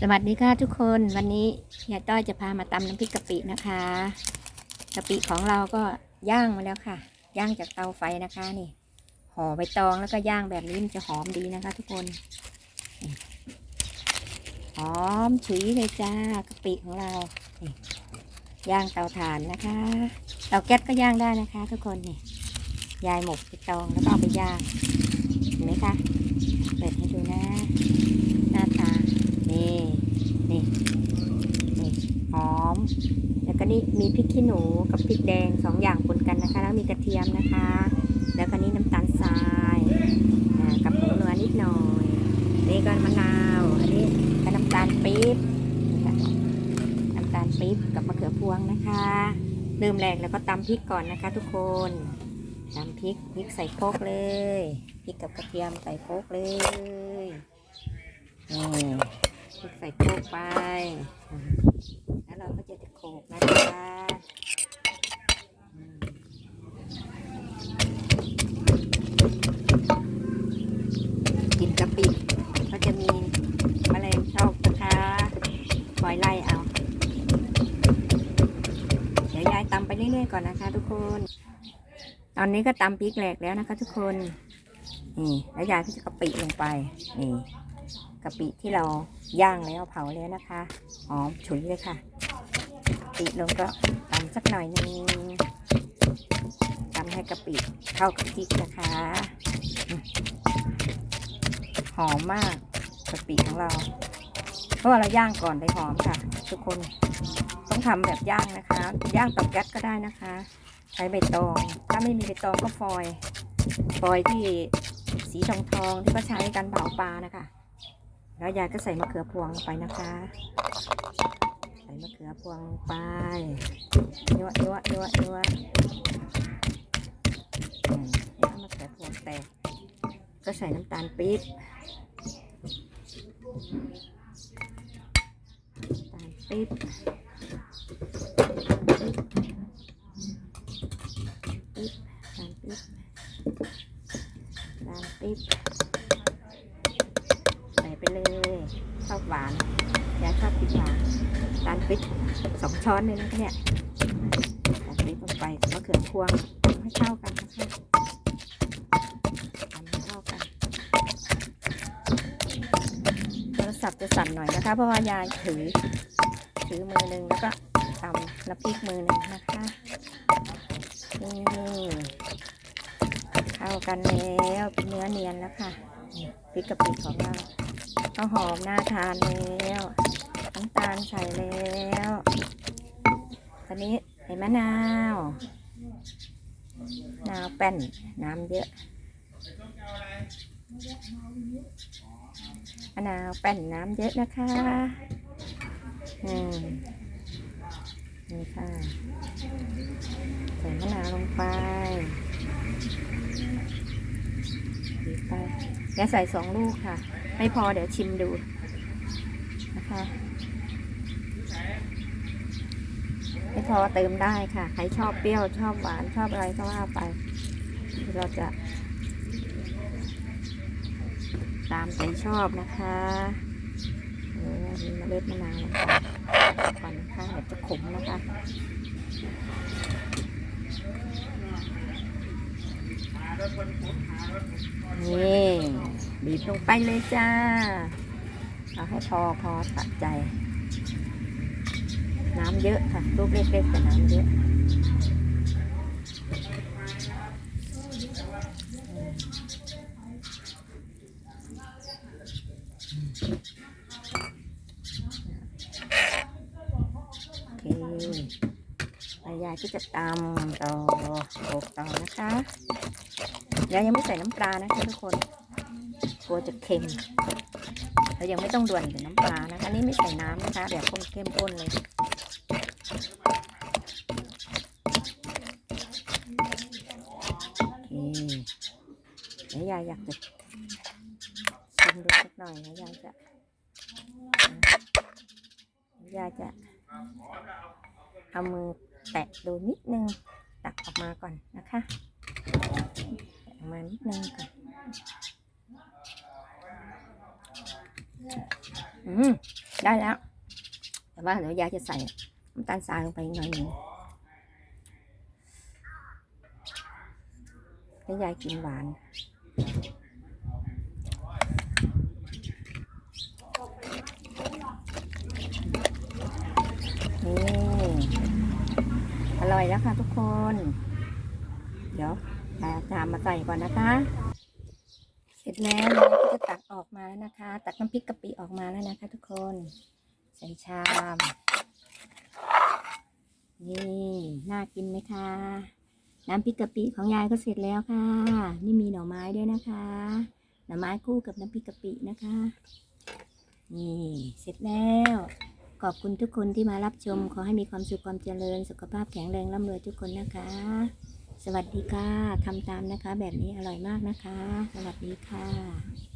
สวัสดีค่ะทุกคนวันนี้เฮียต้อยจะพามาตำน้ำพริกกะปินะคะกะปิของเราก็ย่างมาแล้วค่ะ ย่างจากเตาไฟนะคะนี่ห่อใบตองแล้วก็ย่างแบบนี้มันจะหอมดีนะคะ ทุกคนหอมฉุยเลยจ้ากะปิของเราย่างเตาถ่านนะคะ เตาแก๊สก็ย่างได้นะคะ ทุกคนนี่ยายหมกใบตองแล้วก็เอาไปย่างเห็นไหมคะเปิดให้ดูนะ นี่นี่หอม แล้วก็นี่มีพริกขี้หนูกับพริกแดงสองอย่างปนกันนะคะ แล้วมีกระเทียมนะคะ แล้วก็นี่น้ำตาลทรายกับผงนัวนิดหน่อยนี่ก็มะนาว อันนี้ก็น้ำตาลปี๊บน้ำตาลปี๊บกับมะเขือพวงนะคะเริ่มแรกแล้วก็ตำพริกก่อนนะคะ ทุกคนตำพริกพริกใส่โคกเลยพริกกับกระเทียมใส่โคกเลยนี่ ใส่โคกไป แล้วเราก็จะโขกนะคะกินกะปิก็จะมีแมลงชอบนะคะคอยไล่เอา เดี๋ยวยายตำไปเรื่อยๆก่อนนะคะ ทุกคน ตอนนี้ก็ตำพริกแหลกแล้วนะคะ ทุกคน นี่ แล้วยายก็จะกะปิลงไป นี่ กะปิที่เราย่างแล้วเผาแล้วนะคะหอมฉุยเลยค่ะกะปิลงก็ตำสักหน่อยนึงตำให้กะปิเข้ากับพริกนะคะ หอมมากกะปิของเรา เพราะว่าเราย่างก่อนได้หอมค่ะ ทุกคนต้องทำแบบย่างนะคะ ย่างเตับแก๊สก็ได้นะคะ ใช้ใบตอง ถ้าไม่มีใบตองก็ฟอย ฟอยที่สีทองทองๆที่เขาใช้กันเผาปลานะคะ แล้วยายก็ใส่มะเขือพวงไปนะคะ ใส่มะเขือพวงไปยั่วยั่วยั่วยั่วอืมแล้วมะเขือพวงแตก ก็ใส่น้ำตาลปี๊บน้ำตาลปี๊บปี๊บน้ำตาลปี๊บน้ำตาลปี๊บ ใส่ไปเลยช อบหวานยายชอบกินหวานตาลปิ๊บสองช้อนเลยนะเนี่ยตาลปิ๊บลงไปมะเขือพวงให้เข้ากันนะคะทำให้เข้ากันโทรศัพท์จะสั่นหน่อยนะคะ เพราะว่ายายถือถือมือหนึ่งแล้วก็ตำน้ำพริกมือหนึ่งนะคะนี่เข้ากันแล้วเป็นเนื้อเนียนแล้วค่ะพริกกะปิของเรา ข้าวหอมน่าทานแล้วน้ำตาลใส่แล้วตอนนี้ใส่มะนาวมะนาวแป้นน้ำเยอะมะนาวแป้นน้ำเยอะนะคะอืมนี่ค่ะใส่มะนาวลงไป ไปแล้วใส่สองลูกค่ะ ไม่พอเดี๋ยวชิมดูนะคะไม่พอเติมได้ค่ะ ใครชอบเปรี้ยวชอบหวานชอบอะไรก็ว่าไป เราจะ ตามใจชอบนะคะเออมีเมล็ดมะนาวลงไปก่อนนะคะเดี๋ยวจะขมนะคะ นี่บีบลงไปเลยจ้า เอาให้พอพอตัดใจ น้ำเยอะค่ะลูกเล็กๆแต่น้ำเยอะโอเค ไปยายก็จะตำต่อโขกต่อนะคะยายยังไม่ใส่น้ำปลานะคะทุกคนกลัวจะเค็มเรายังไม่ต้องด่วนถึงน้ำปลานะคะนนี้ไม่ใส่น้ำนะคะแบบข้นเข้มข้นเลยโอเคเดี๋ยวยายอยากจะชิมดูสักหน่อยนะยายจะยายจะเอามือ แตะดูนิดนึงตักออกมาก่อนนะคะตะออกมานิดนึงก่อนอืมได้แล้ว แต่ว่าเดี๋ยวยายจะใส่น้ำตาลทรายลงไปหน่อยหนึ่งให้ยายกินหวาน อยแล้วค่ะทุกคน เดี๋ยวตาตามมาใส่ก่อนนะคะ เสร็จแล้วเราก็จะตักออกมาแล้วนะคะ ตักน้ำพริกกะปิออกมาแล้วนะคะ ทุกคน ใส่ชาม นี่น่ากินไหมคะ น้ำพริกกะปิของยายก็เสร็จแล้วค่ะ นี่มีหน่อไม้ด้วยนะคะ หน่อไม้คู่กับน้ำพริกกะปินะคะ นี่เสร็จแล้ว ขอบคุณทุกคนที่มารับชม ขอให้มีความสุขความเจริญ สุขภาพแข็งแรงร่ำรวยทุกคนนะคะ สวัสดีค่ะทำตามนะคะ แบบนี้อร่อยมากนะคะ สวัสดีค่ะ